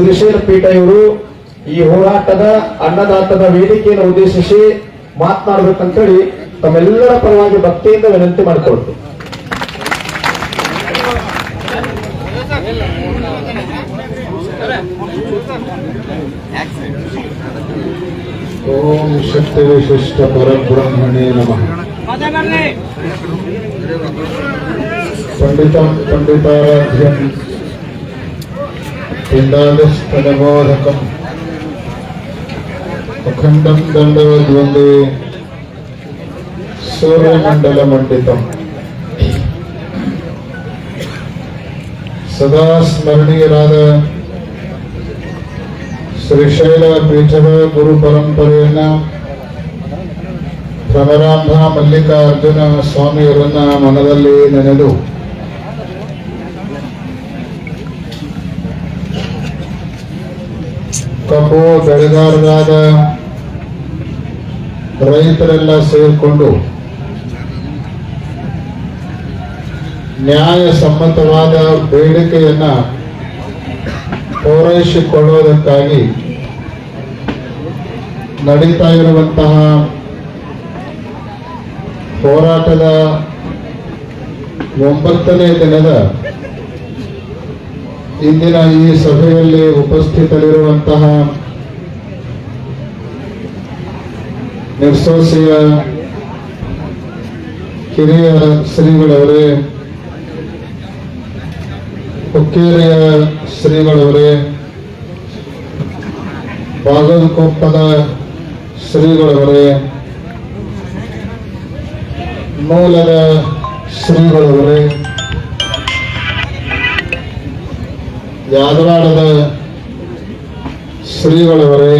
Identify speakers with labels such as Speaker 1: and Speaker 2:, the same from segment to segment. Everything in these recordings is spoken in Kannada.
Speaker 1: ಶ್ರೀಶೈಲ ಪೀಠ ಇವರು ಈ ಹೋರಾಟದ ಅನ್ನದಾತದ ವೇದಿಕೆಯನ್ನು ಉದ್ದೇಶಿಸಿ ಮಾತನಾಡಬೇಕಂತೇಳಿ ತಮ್ಮೆಲ್ಲರ ಪರವಾಗಿ ಭಕ್ತಿಯಿಂದ ವಿನಂತಿ ಮಾಡಿಕೊಳ್ತು
Speaker 2: ಓಂ ಶಕ್ತಿ ವಿಶಿಷ್ಟ ಪರಬ್ರಹ್ಮಣೇ ನಮಃ. ಪಂಡಿತ ಪಂಡಿತಾರಾಧ್ಯಂ ಪಿಂಡಾದಿಸ್ತನಬೋಧಕಂ ಅಖಂಡಂ ದಂಡವದ್ವಂದೇ ಸೂರ್ಯಮಂಡಲ ಮಂಡಿತಂ ಸದಾ ಸ್ಮರಣೀಯರಾದ ಶ್ರೀಶೈಲ ಪೀಠದ ಗುರು ಪರಂಪರೆಯನ್ನ ಪ್ರಮರಾಂಭ ಮಲ್ಲಿಕಾರ್ಜುನ ಸ್ವಾಮಿಯವರನ್ನ ಮನದಲ್ಲಿ ನೆನೆದು ಕಬ್ಬು ಬೆಳೆಗಾರರಾದ ರೈತರೆಲ್ಲ ಸೇರಿಕೊಂಡು ನ್ಯಾಯ ಸಮ್ಮತವಾದ ಬೇಡಿಕೆಯನ್ನ ಪೂರೈಸಿಕೊಳ್ಳುವುದಕ್ಕಾಗಿ ನಡೀತಾ ಇರುವಂತಹ ಹೋರಾಟದ ಒಂಬತ್ತನೇ ದಿನದ ಇಂದಿನ ಈ ಸಭೆಯಲ್ಲಿ ಉಪಸ್ಥಿತರಿರುವಂತಹ ನಿರ್ಸೋಸಿಯ ಕಿರಿಯ ಶ್ರೀಗಳವರೇ ಹುಕ್ಕೇರಿಯ ಶ್ರೀಗಳವರೇ ಬಾಗಲಕೊಪ್ಪದ ಶ್ರೀಗಳವರೇ ಮೂಲದ ಶ್ರೀಗಳವರೇ ಯಾದವಾಡದ ಶ್ರೀಗಳವರೇ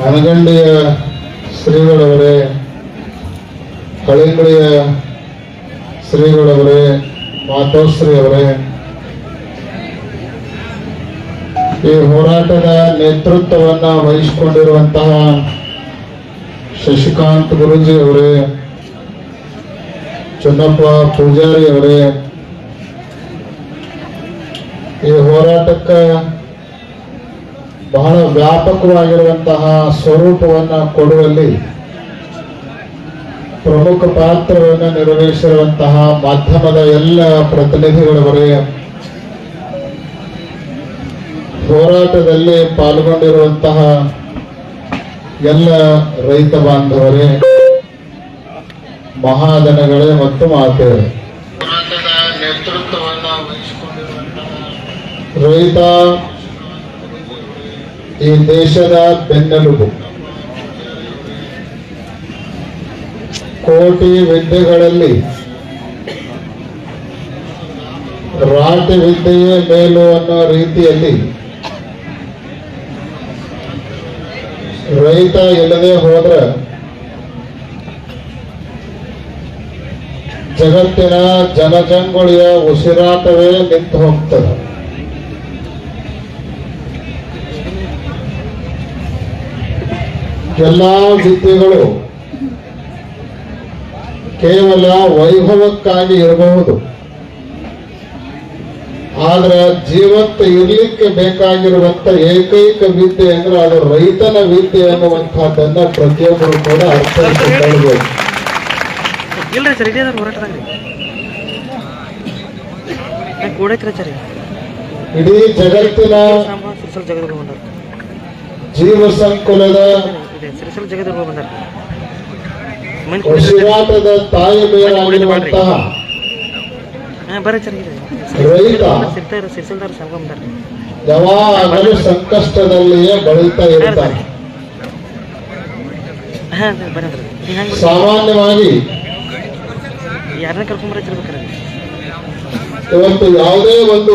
Speaker 2: ಹನಗಂಡಿಯ ಶ್ರೀಗಳವರೇ ಕಳಿಕಳಿಯ ಶ್ರೀಗಳವರೇ, ಮಾತೋಶ್ರೀ ಅವರೇ. ಈ ಹೋರಾಟದ ನೇತೃತ್ವವನ್ನ ವಹಿಸಿಕೊಂಡಿರುವಂತಹ ಶಶಿಕಾಂತ್ ಗುರುಜಿ ಅವರೇ, ಚನ್ನಪ್ಪ ಪೂಜಾರಿ ಅವರೇ, ಈ ಹೋರಾಟಕ್ಕೆ ಬಹಳ ವ್ಯಾಪಕವಾಗಿರುವಂತಹ ಸ್ವರೂಪವನ್ನ ಕೊಡುವಲ್ಲಿ ಪ್ರಮುಖ ಪಾತ್ರವನ್ನು ನಿರ್ವಹಿಸಿರುವಂತಹ ಮಾಧ್ಯಮದ ಎಲ್ಲ ಪ್ರತಿನಿಧಿಗಳವರೇ ಹೋರಾಟದಲ್ಲಿ ಪಾಲ್ಗೊಂಡಿರುವಂತಹ ಎಲ್ಲ ರೈತ ಬಾಂಧವರೇ ಮಹಾಜನಗಳೇ ಮತ್ತು ಮಾತೆಯರೇ. ರೈತ ಈ ದೇಶದ ಬೆನ್ನೆಲುಬು. ಕೋಟಿ ವಿದ್ಯೆಗಳಲ್ಲಿ ರಾಟಿ ವಿದ್ಯೆಯೇ ಮೇಲು ಅನ್ನೋ ರೀತಿಯಲ್ಲಿ ರೈತ ಇಲ್ಲದೆ ಹೋದ್ರ ಜಗತ್ತಿನ ಜನಜಂಗುಳಿಯ ಉಸಿರಾಟವೇ ನಿಂತು ಹೋಗ್ತದೆ. ಎಲ್ಲಾ ವಿದ್ಯೆಗಳು ಕೇವಲ ವೈಭವಕ್ಕಾಗಿ ಇರಬಹುದು. ಆದ್ರೆ ಜೀವಂತ ಇರ್ಲಿಕ್ಕೆ ಬೇಕಾಗಿರುವಂತ ಏಕೈಕ ವಿದ್ಯೆ ಅಂದ್ರೆ ಅದು ರೈತನ ವಿದ್ಯೆ ಅನ್ನುವಂತಹದ್ದನ್ನ ಪ್ರತಿಯೊಬ್ಬರು ಕೂಡ ಅರ್ಥೈಸಿಕೊಳ್ಳಬೇಕು. ಇಡೀ ಜಗತ್ತಿನ ಜೀವ ಸಂಕುಲದ ಉಸಿರಾಟದ ತಾಯಿ ಬೇರಾಗಿರುವಂತಹ
Speaker 3: ಹಾಂ ಬರ್ರಿ ಸರ್ ಇದೆ.
Speaker 2: ರೈತ. ಯಾವಾಗಲೂ ಸಂಕಷ್ಟದಲ್ಲಿಯೇ
Speaker 3: ಹಂಗೆ
Speaker 2: ಸಾಮಾನ್ಯವಾಗಿ ಇವತ್ತು ಯಾವುದೇ ಒಂದು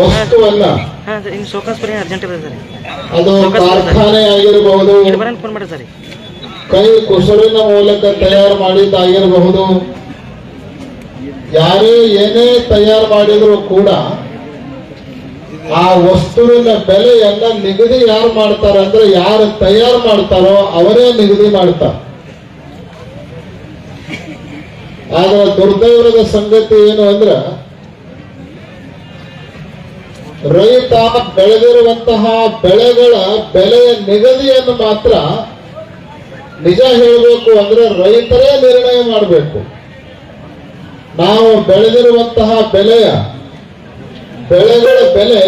Speaker 2: ವಸ್ತುವನ್ನ ಅದು ಕಾರ್ಖಾನೆ ಆಗಿರಬಹುದು ಕೈ ಕುಸುರಿನ ಮೂಲಕ ತಯಾರು ಮಾಡಿದ್ದಾಗಿರಬಹುದು. ಯಾರೇ ಏನೇ ತಯಾರು ಮಾಡಿದ್ರು ಕೂಡ ಆ ವಸ್ತುವಿನ ಬೆಲೆಯನ್ನ ನಿಗದಿ ಯಾರು ಮಾಡ್ತಾರ ಅಂದ್ರೆ ಯಾರು ತಯಾರು ಮಾಡ್ತಾರೋ ಅವರೇ ನಿಗದಿ ಮಾಡ್ತಾರ. ಆದ್ರೆ ದುರ್ದೈವದ ಸಂಗತಿ ಏನು ಅಂದ್ರ ರೈತ ಬೆಳೆದಿರುವಂತಹ ಬೆಳೆಗಳ ಬೆಲೆಯ ನಿಗದಿಯನ್ನು ಮಾತ್ರ ನಿಜ ಹೇಳಬೇಕು ಅಂದ್ರೆ ರೈತರೇ ನಿರ್ಣಯ ಮಾಡಬೇಕು. ನಾವು ಬೆಳೆದಿರುವಂತಹ ಬೆಲೆಯ ಬೆಳೆಗಳ ಬೆಲೆ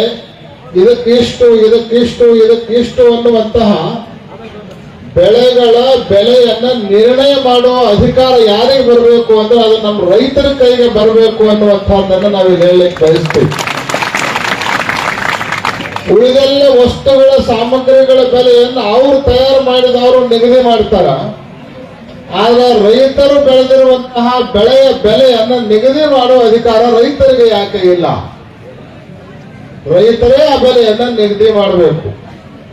Speaker 2: ಇದಕ್ಕಿಷ್ಟು ಇದಕ್ಕಿಷ್ಟು ಇದಕ್ಕಿಷ್ಟು ಅನ್ನುವಂತಹ ಬೆಳೆಗಳ ಬೆಲೆಯನ್ನ ನಿರ್ಣಯ ಮಾಡುವ ಅಧಿಕಾರ ಯಾರಿಗೆ ಬರಬೇಕು ಅಂದ್ರೆ ಅದು ನಮ್ಮ ರೈತರ ಕೈಗೆ ಬರಬೇಕು ಅನ್ನುವಂತಹದ್ದನ್ನ ನಾವು ಹೇಳಲಿಕ್ಕೆ ಬಯಸ್ತೀವಿ. ಉಳಿದೆಲ್ಲ ವಸ್ತುಗಳ ಸಾಮಗ್ರಿಗಳ ಬೆಲೆಯನ್ನು ಅವರು ತಯಾರು ಮಾಡಿದವರು ನಿಗದಿ ಮಾಡ್ತಾರ. ಆದ್ರೆ ರೈತರು ಬೆಳೆದಿರುವಂತಹ ಬೆಳೆಯ ಬೆಲೆಯನ್ನು ನಿಗದಿ ಮಾಡುವ ಅಧಿಕಾರ ರೈತರಿಗೆ ಯಾಕೆ ಇಲ್ಲ? ರೈತರೇ ಆ ಬೆಲೆಯನ್ನು ನಿಗದಿ ಮಾಡಬೇಕು.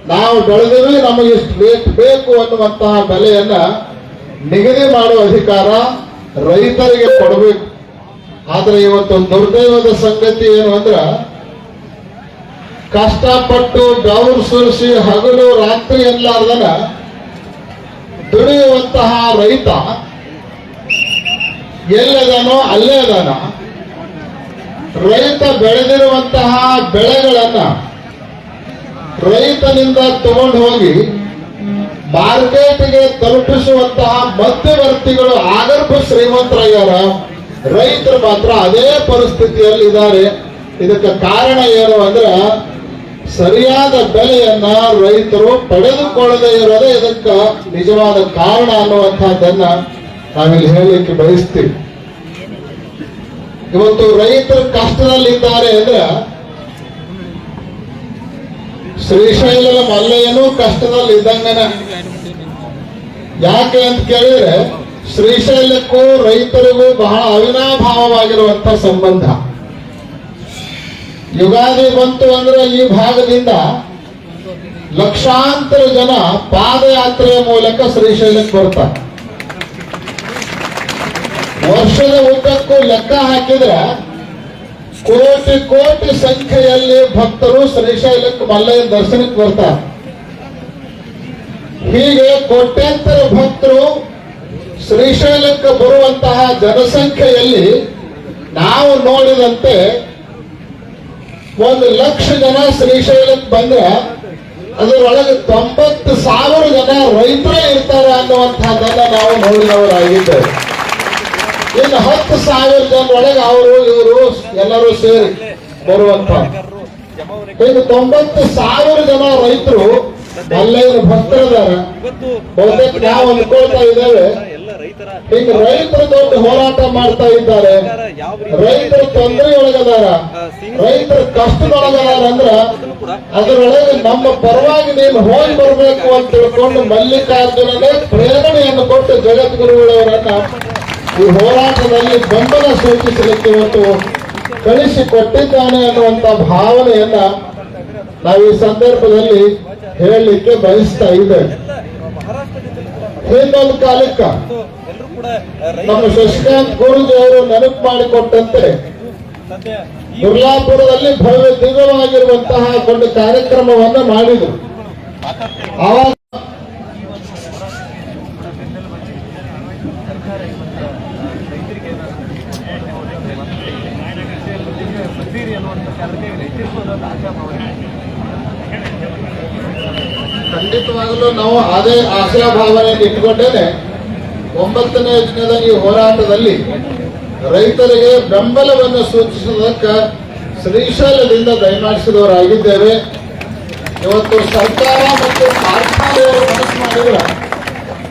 Speaker 2: ನಾವು ಬೆಳೆದಿವಿ ನಮಗೆ ಇಷ್ಟು ಬೇಕು ಬೇಕು ಅನ್ನುವಂತಹ ಬೆಲೆಯನ್ನ ನಿಗದಿ ಮಾಡುವ ಅಧಿಕಾರ ರೈತರಿಗೆ ಕೊಡಬೇಕು. ಆದ್ರೆ ಇವತ್ತು ದುರ್ದೈವದ ಸಂಗತಿ ಏನು ಅಂದ್ರ ಕಷ್ಟಪಟ್ಟು ಬೆವರು ಸುರಿಸಿ ಹಗಲು ರಾತ್ರಿ ಎಲ್ಲಾರ್ದನ ದುಡಿಯುವಂತಹ ರೈತ ಎಲ್ಲದನೋ ಅಲ್ಲೇ ಅದಾನ ರೈತ ಬೆಳೆದಿರುವಂತಹ ಬೆಳೆಗಳನ್ನ ರೈತನಿಂದ ತಗೊಂಡು ಹೋಗಿ ಮಾರ್ಕೆಟ್ಗೆ ತಲುಪಿಸುವಂತಹ ಮಧ್ಯವರ್ತಿಗಳು ಆಗರ್ಭ ಶ್ರೀಮಂತರಾಗ್ಯಾರ. ರೈತರು ಮಾತ್ರ ಅದೇ ಪರಿಸ್ಥಿತಿಯಲ್ಲಿ ಇದ್ದಾರೆ ಇದಕ್ಕೆ ಕಾರಣ ಏನು ಅಂದ್ರೆ ಸರಿಯಾದ ಬೆಲೆಯನ್ನ ರೈತರು ಪಡೆದುಕೊಳ್ಳದೆ ಇರೋದೇ ಇದಕ್ಕ ನಿಜವಾದ ಕಾರಣ ಅನ್ನುವಂತಹದ್ದನ್ನ ನಾವಿಲ್ಲಿ ಹೇಳಲಿಕ್ಕೆ ಬಯಸ್ತೀವಿ. ಇವತ್ತು ರೈತರು ಕಷ್ಟದಲ್ಲಿದ್ದಾರೆ ಅಂದ್ರೆ ಶ್ರೀಶೈಲದ ಮಲ್ಲಯ್ಯನೂ ಕಷ್ಟದಲ್ಲಿ ಇದ್ದಂಗನ ಯಾಕೆ ಅಂತ ಕೇಳಿದ್ರೆ ಶ್ರೀಶೈಲಕ್ಕೂ ರೈತರಿಗೂ ಬಹಳ ಅವಿನಾಭಾವವಾಗಿರುವಂತ ಸಂಬಂಧ. ಯುಗಾದಿ ಬಂತು ಅಂದ್ರೆ ಈ ಭಾಗದಿಂದ ಲಕ್ಷಾಂತರ ಜನ ಪಾದಯಾತ್ರೆಯ ಮೂಲಕ ಶ್ರೀಶೈಲಕ್ಕೆ ಬರ್ತಾರೆ. ವರ್ಷದ ಉದ್ದಕ್ಕೂ ಲೆಕ್ಕ ಹಾಕಿದ್ರೆ ಕೋಟಿ ಕೋಟಿ ಸಂಖ್ಯೆಯಲ್ಲಿ ಭಕ್ತರು ಶ್ರೀಶೈಲಕ್ಕೆ ಮಲ್ಲಯ್ಯ ದರ್ಶನಕ್ಕೆ ಬರ್ತಾರೆ. ಹೀಗೆ ಕೋಟ್ಯಾಂತರ ಭಕ್ತರು ಶ್ರೀಶೈಲಕ್ಕೆ ಬರುವಂತಹ ಜನಸಂಖ್ಯೆಯಲ್ಲಿ ನಾವು ನೋಡಿದಂತೆ ಒಂದು ಲಕ್ಷ ಜನ ಶ್ರೀಶೈಲಕ್ಕೆ ಬಂದ್ರೆ ಅದರೊಳಗೆ ತೊಂಬತ್ತು ಸಾವಿರ ಜನ ರೈತರೇ ಇರ್ತಾರೆ ಅನ್ನುವಂಥದ್ದನ್ನ ನಾವು ನೋಡಿದವರಾಗಿದ್ದೇವೆ. ಇನ್ನು ಹತ್ತು ಸಾವಿರ ಜನರೊಳಗೆ ಅವರು, ಇವರು ಎಲ್ಲರೂ ಸೇರಿ ಬರುವಂತ ಇನ್ನು ತೊಂಬತ್ತು ಸಾವಿರ ಜನ ರೈತರು ಅಲ್ಲೇನು ಭಕ್ತರದಾರ ಬಹುತೇಕ ನಾವು ಅನ್ಕೊಳ್ತಾ ಇದ್ದೇವೆ. ಈಗ ರೈತರು ದೊಡ್ಡ ಹೋರಾಟ ಮಾಡ್ತಾ ಇದ್ದಾರೆ. ರೈತರು ತೊಂದರೆಯೊಳಗದಾರ ರೈತರು ಕಷ್ಟದೊಳಗದಾರ ಅಂದ್ರ ಅದರೊಳಗೆ ನಮ್ಮ ಪರವಾಗಿ ನೀನು ಹೋಗಿ ಬರಬೇಕು ಅಂತ ತಿಳ್ಕೊಂಡು ಮಲ್ಲಿಕಾರ್ಜುನನೇ ಪ್ರೇರಣೆಯನ್ನು ಕೊಟ್ಟು ಜಗದ್ಗುರುಗಳವರನ್ನ ಈ ಹೋರಾಟದಲ್ಲಿ ಬೆಂಬಲ ಸೂಚಿಸಲಿಕ್ಕೆ ಇವತ್ತು ಕಳಿಸಿ ಕೊಟ್ಟಿದ್ದಾನೆ ಅನ್ನುವಂತ ಭಾವನೆಯನ್ನ ನಾವು ಈ ಸಂದರ್ಭದಲ್ಲಿ ಹೇಳಲಿಕ್ಕೆ ಬಯಸ್ತಾ ಇದ್ದೇವೆ. ಹಿಂದೊಂದು ಕಾಲಕ್ಕ ನಮ್ಮ ಶಶಿಕಾಂತ್ ಗುರುಜಿ ಅವರು ನೆನಪು ಮಾಡಿಕೊಟ್ಟಂತೆ ದುರ್ಲಾಪುರದಲ್ಲಿ ಭವ್ಯ ದಿವ್ಯವಾಗಿರುವಂತಹ ಒಂದು ಕಾರ್ಯಕ್ರಮವನ್ನ ಮಾಡಿದ್ರು. ಆವಾಗ ಖಂಡಿತವಾಗಲೂ ನಾವು ಅದೇ ಆಶಯ ಭಾವನೆಯನ್ನು ಇಟ್ಕೊಂಡೇನೆ ಒಂಬತ್ತನೇ ದಿನದ ಈ ಹೋರಾಟದಲ್ಲಿ ರೈತರಿಗೆ ಬೆಂಬಲವನ್ನು ಸೂಚಿಸುವುದಕ್ಕೆ ಶ್ರೀಶೈಲದಿಂದ ದಯಮಾಡಿಸಿದವರಾಗಿದ್ದೇವೆ ಇವತ್ತು ಸರ್ಕಾರ ಮತ್ತು ಕಾರ್ಖಾನೆಯವರು ಮನಸ್ಸು ಮಾಡಿದ್ರೆ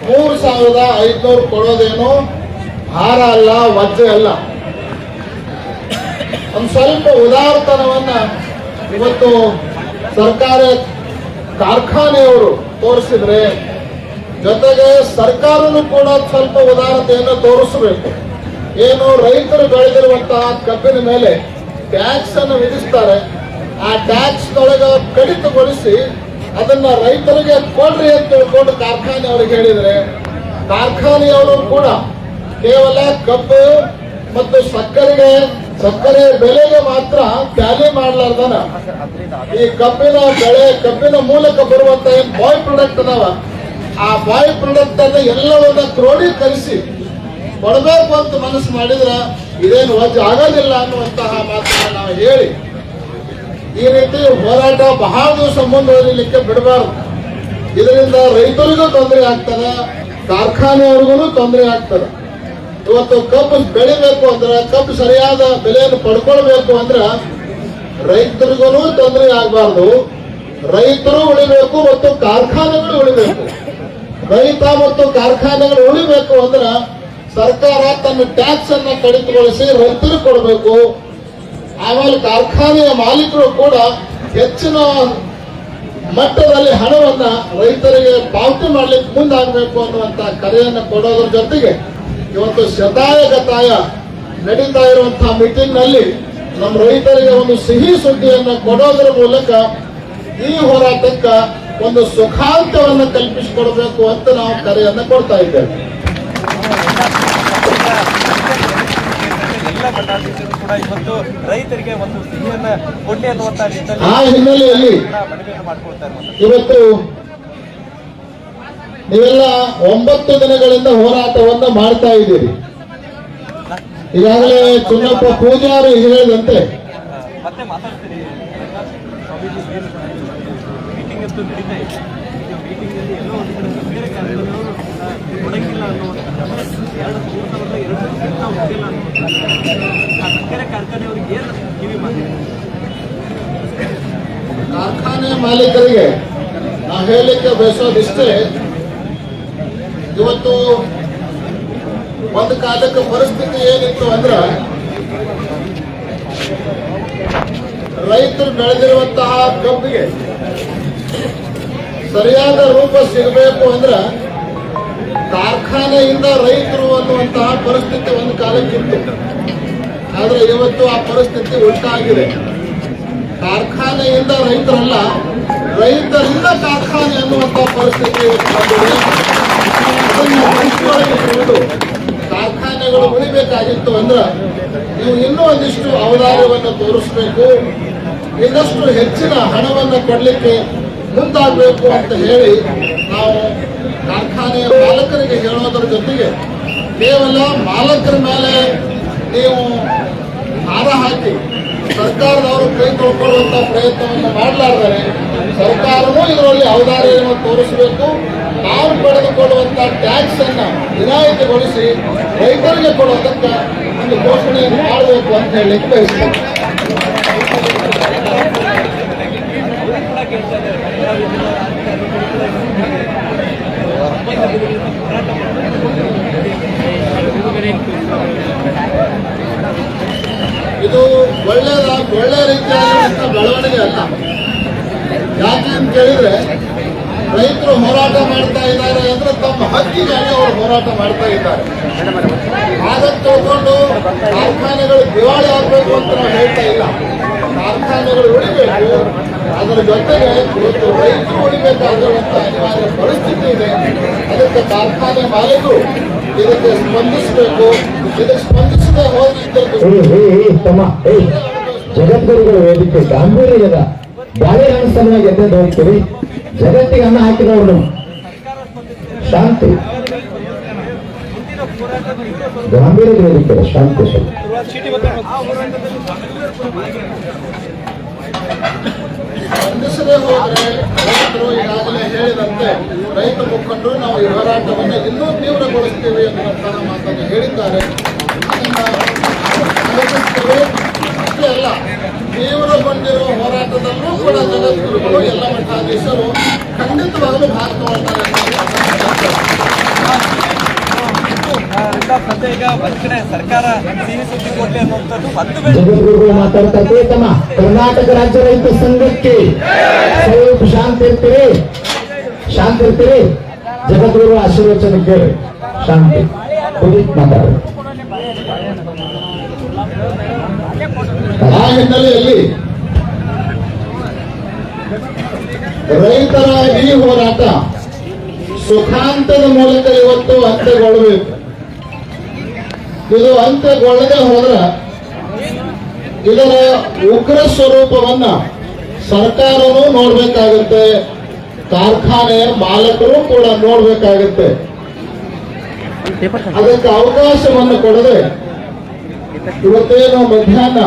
Speaker 2: ಮೂರು ಸಾವಿರದ ಐದುನೂರು ಕೊಡೋದೇನು ಹಾರ ಅಲ್ಲ ವಜ್ರ ಅಲ್ಲ. ಒಂದು ಸ್ವಲ್ಪ ಉದಾರತನವನ್ನ ಇವತ್ತು ಸರ್ಕಾರ ಕಾರ್ಖಾನೆಯವರು ತೋರಿಸಿದ್ರೆ ಜೊತೆಗೆ ಸರ್ಕಾರನು ಕೂಡ ಸ್ವಲ್ಪ ಉದಾರತೆಯನ್ನು ತೋರಿಸಬೇಕು. ಏನು ರೈತರು ಬೆಳೆದಿರುವಂತಹ ಕಬ್ಬಿನ ಮೇಲೆ ಟ್ಯಾಕ್ಸ್ ಅನ್ನು ವಿಧಿಸ್ತಾರೆ. ಆ ಟ್ಯಾಕ್ಸ್ ಒಳಗ ಕಡಿತಗೊಳಿಸಿ ಅದನ್ನ ರೈತರಿಗೆ ಕೊಡ್ರಿ ಅಂತ ತಿಳ್ಕೊಂಡು ಕಾರ್ಖಾನೆಯವರಿಗೆ ಹೇಳಿದ್ರೆ ಕಾರ್ಖಾನೆಯವರು ಕೂಡ ಕೇವಲ ಕಬ್ಬು ಮತ್ತು ಸಕ್ಕರೆಗೆ, ಸಕ್ಕರೆ ಬೆಲೆಗೆ ಮಾತ್ರ ಟ್ಯಾಲಿ ಮಾಡ್ಲಾರ್ದನ. ಈ ಕಬ್ಬಿನ ಬೆಳೆ, ಕಬ್ಬಿನ ಮೂಲಕ ಬರುವಂತ ಏನ್ ಬಾಯ್ ಪ್ರಾಡಕ್ಟ್ ಅದಾವ. ಆ ಬಾಯ್ ಪ್ರಾಡಕ್ಟ್ ಅನ್ನ ಎಲ್ಲವನ್ನ ಕ್ರೋಢೀಕರಿಸಿ ಕೊಡಬೇಕು ಅಂತ ಮನಸ್ಸು ಮಾಡಿದ್ರೆ ಇದೇನು ವಜ್ ಆಗೋದಿಲ್ಲ ಅನ್ನುವಂತಹ ಮಾತನ್ನ ನಾವು ಹೇಳಿ ಈ ರೀತಿ ಹೋರಾಟ ಬಹಳ ದಿವಸ ಮುಂದುವರಿಲಿಕ್ಕೆ ಬಿಡಬಾರ್ದು. ಇದರಿಂದ ರೈತರಿಗೂ ತೊಂದರೆ ಆಗ್ತದೆ, ಕಾರ್ಖಾನೆಯವ್ರಿಗೂ ತೊಂದರೆ ಆಗ್ತದೆ. ಇವತ್ತು ಕಬ್ಬು ಬೆಳಿಬೇಕು ಅಂದ್ರೆ, ಕಬ್ಬು ಸರಿಯಾದ ಬೆಲೆಯನ್ನು ಪಡ್ಕೊಳ್ಬೇಕು ಅಂದ್ರೆ ರೈತರಿಗೂ ತೊಂದರೆ ಆಗಬಾರ್ದು. ರೈತರು ಉಳಿಬೇಕು ಮತ್ತು ಕಾರ್ಖಾನೆಗಳು ಉಳಿಬೇಕು. ರೈತ ಮತ್ತು ಕಾರ್ಖಾನೆಗಳು ಉಳಿಬೇಕು ಅಂದ್ರೆ ಸರ್ಕಾರ ತನ್ನ ಟ್ಯಾಕ್ಸ್ ಅನ್ನ ಕಡಿತಗೊಳಿಸಿ ರೈತರು ಕೊಡಬೇಕು. ಆಮೇಲೆ ಕಾರ್ಖಾನೆಯ ಮಾಲೀಕರು ಕೂಡ ಹೆಚ್ಚಿನ ಮಟ್ಟದಲ್ಲಿ ಹಣವನ್ನ ರೈತರಿಗೆ ಪಾವತಿ ಮಾಡ್ಲಿಕ್ಕೆ ಮುಂದಾಗಬೇಕು ಅನ್ನುವಂತ ಕರೆಯನ್ನ ಕೊಡೋದ್ರ ಜೊತೆಗೆ ಇವತ್ತು ಶತಾಯ ಗತಾಯ ನಡೀತಾ ಇರುವಂತಹ ಮೀಟಿಂಗ್ನಲ್ಲಿ ನಮ್ಮ ರೈತರಿಗೆ ಒಂದು ಸಿಹಿ ಸುದ್ದಿಯನ್ನು ಕೊಡೋದ್ರ ಮೂಲಕ ಈ ಹೋರಾಟಕ್ಕ ಒಂದು ಸುಖಾಂತವನ್ನು ಕಲ್ಪಿಸಿಕೊಡಬೇಕು ಅಂತ ನಾವು ಕರೆಯನ್ನ ಕೊಡ್ತಾ ಇದ್ದೇವೆ.
Speaker 4: ರೈತರಿಗೆ ಒಂದು
Speaker 2: ಆ ಹಿನ್ನೆಲೆಯಲ್ಲಿ ಇವತ್ತು ನೀವೆಲ್ಲ ಒಂಬತ್ತು ದಿನಗಳಿಂದ ಹೋರಾಟವನ್ನ ಮಾಡ್ತಾ ಇದ್ದೀರಿ. ಈಗಾಗಲೇ ಚುನ್ನಪ್ಪ ಪೂಜಾರಿ ಹೇಳಿದಂತೆ
Speaker 4: ಮೀಟಿಂಗ್ ನಡೀತಾ ಒಂದು ಕಡೆ ಬೇರೆ ಎರಡು ಮೂರು ಸಾವಿರದ ಎರಡು ಏನು ಕಿವಿ
Speaker 2: ಕಾರ್ಖಾನೆ ಮಾಲೀಕರಿಗೆ ನಾವು ಹೇಳಲಿಕ್ಕೆ ಬಯಸೋದಿಷ್ಟೇ, ಇವತ್ತು ಒಂದು ಕಾಲಕ್ಕೆ ಪರಿಸ್ಥಿತಿ ಏನಿತ್ತು ಅಂದ್ರೆ, ರೈತರು ಬೆಳೆದಿರುವಂತಹ ಕಬ್ಬಿಗೆ ಸರಿಯಾದ ರೂಪ ಸಿಗಬೇಕು ಅಂದ್ರ ಕಾರ್ಖಾನೆಯಿಂದ ರೈತರು ಅನ್ನುವಂತಹ ಪರಿಸ್ಥಿತಿ ಒಂದು ಕಾಲಕ್ಕಿತ್ತು. ಆದ್ರೆ ಇವತ್ತು ಆ ಪರಿಸ್ಥಿತಿ ಉಂಟಾಗಿದೆ. ಕಾರ್ಖಾನೆಯಿಂದ ರೈತರಲ್ಲ, ರೈತರಿಂದ ಕಾರ್ಖಾನೆ ಅನ್ನುವಂತ ಪರಿಸ್ಥಿತಿ ಕಾರ್ಖಾನೆಗಳು ಉಳಿಬೇಕಾಗಿತ್ತು ಅಂದ್ರ ನೀವು ಇನ್ನೂ ಒಂದಿಷ್ಟು ಅವಧಾನವನ್ನು ತೋರಿಸಬೇಕು. ಇನ್ನಷ್ಟು ಹೆಚ್ಚಿನ ಹಣವನ್ನು ಕೊಡ್ಲಿಕ್ಕೆ ಮುಂದಾಗಬೇಕು ಅಂತ ಹೇಳಿ ನಾವು ಕಾರ್ಖಾನೆಯ ಮಾಲಕರಿಗೆ ಹೇಳೋದ್ರ ಜೊತೆಗೆ ಕೇವಲ ಮಾಲಕರ ಮೇಲೆ ನೀವು ಹಾರ ಹಾಕಿ ಸರ್ಕಾರದವರು ಕೈ ತೊಳ್ಕೊಳ್ಳುವಂತ ಪ್ರಯತ್ನವನ್ನು ಮಾಡಲಾರ್ದರೆ ಸರ್ಕಾರವೂ ಇದರಲ್ಲಿ ಔದಾರ್ಯವನ್ನು ತೋರಿಸಬೇಕು. ನಾವು ಪಡೆದುಕೊಳ್ಳುವಂತ ಟ್ಯಾಕ್ಸ್ ಅನ್ನು ವಿನಾಯಿತಿಗೊಳಿಸಿ ರೈತರಿಗೆ ಕೊಡೋದಕ್ಕೆ ಒಂದು ಘೋಷಣೆಯನ್ನು ಮಾಡಬೇಕು ಅಂತ ಹೇಳಿ ಬಯಸ್ತೇನೆ ಇದು ಒಳ್ಳೆಯದ ಒಳ್ಳೆ ರೀತಿಯಲ್ಲಿ ಬೆಳವಣಿಗೆ ಅಲ್ಲ. ಯಾಕೆ ಅಂತ ಕೇಳಿದ್ರೆ ರೈತರು ಹೋರಾಟ ಮಾಡ್ತಾ ಇದ್ದಾರೆ ಅಂದ್ರೆ ತಮ್ಮ ಹಕ್ಕಿಗಾಗಿ ಅವರು ಹೋರಾಟ ಮಾಡ್ತಾ ಇದ್ದಾರೆ. ಹಾಗಂತ ತಿಳ್ಕೊಂಡು ಕಾರ್ಖಾನೆಗಳು ದಿವಾಳಿ ಆಗಬೇಕು ಅಂತ ನಾವು ಹೇಳ್ತಾ ಇಲ್ಲ. ಕಾರ್ಖಾನೆಗಳು ಉಳಿಬೇಕು. ಅದರ ಜೊತೆಗೆ ಇವತ್ತು ರೈತರು ಉಳಿಬೇಕಾಗಿರುವಂತಹ ಅನಿವಾರ್ಯ ಪರಿಸ್ಥಿತಿ ಇದೆ. ಅದಕ್ಕೆ ಕಾರ್ಖಾನೆ ಮಾಲೀಕರು ಇದಕ್ಕೆ ಸ್ಪಂದಿಸಬೇಕು. ಇದಕ್ಕೆ ಸ್ಪಂದಿಸದೆ
Speaker 1: ಏ ಜಗದ್ಗುರುಗಳ ವೇದಿಕೆ ಗಾಂಭೀರ್ಯದ ಬಾಳೆಹಣ್ಣು ಸಲುವಾಗಿ ಎದ್ದ ಹೋಗ್ತೀವಿ ಜಗತ್ತಿಗೆ ಅನ್ನ ಹಾಕಿದವರು ಶಾಂತಿ. ಗಾಂಭೀರ್ಯದ ವೇದಿಕೆ ಶಾಂತಿ. ಸ್ವಲ್ಪ
Speaker 2: ಸ್ಪಂದಿಸದೆ ಹೋದರೆ ರೈತರು ಈಗಾಗಲೇ ಹೇಳಿದಂತೆ ರೈತ ಮುಖಂಡರು ನಾವು ಈ ಹೋರಾಟವನ್ನು ಇನ್ನೂ ತೀವ್ರಗೊಳಿಸ್ತೀವಿ ಅನ್ನುವಂತಹ ಮಾತನ್ನು ಹೇಳಿದ್ದಾರೆ. ಅಷ್ಟೇ ಅಲ್ಲ, ತೀವ್ರಗೊಂಡಿರುವ ಹೋರಾಟದಲ್ಲೂ ಕೂಡ ಜಗದ್ಗುರುಗಳು ಎಲ್ಲ ಮಠಾಧೀಶರು ಖಂಡಿತವಾಗಲೂ ಭಾಗ
Speaker 1: ಕರ್ನಾಟಕ ರಾಜ್ಯ ರೈತ ಸಂಘಕ್ಕೆ. ಸ್ವಲ್ಪ ಶಾಂತಿ ಇರ್ತೀರಿ ಶಾಂತಿ ಇರ್ತೀರಿ. ಜಗದ್ಗುರು ಆಶೀರ್ವಚನ ಕೇಳಿ, ಶಾಂತಿ. ಪುನೀತ್
Speaker 2: ಆ ಹಿನ್ನೆಲೆಯಲ್ಲಿ ರೈತರ ಈ ಹೋರಾಟ, ಸುಖಾಂತದ ಮೂಲಕ ಇವತ್ತು ಅಂತ್ಯಗೊಳ್ಳಬೇಕು ಇದು ಅಂತ್ಯಗೊಳ್ಳದೆ ಹೋದ್ರೆ ಇದರ ಉಗ್ರ ಸ್ವರೂಪವನ್ನ ಸರ್ಕಾರನು ನೋಡ್ಬೇಕಾಗುತ್ತೆ ಕಾರ್ಖಾನೆಯ ಮಾಲಕರು ಕೂಡ ನೋಡ್ಬೇಕಾಗುತ್ತೆ. ಅದಕ್ಕೆ ಅವಕಾಶವನ್ನು ಕೊಡದೆ ಇವತ್ತೇನು ಮಧ್ಯಾಹ್ನ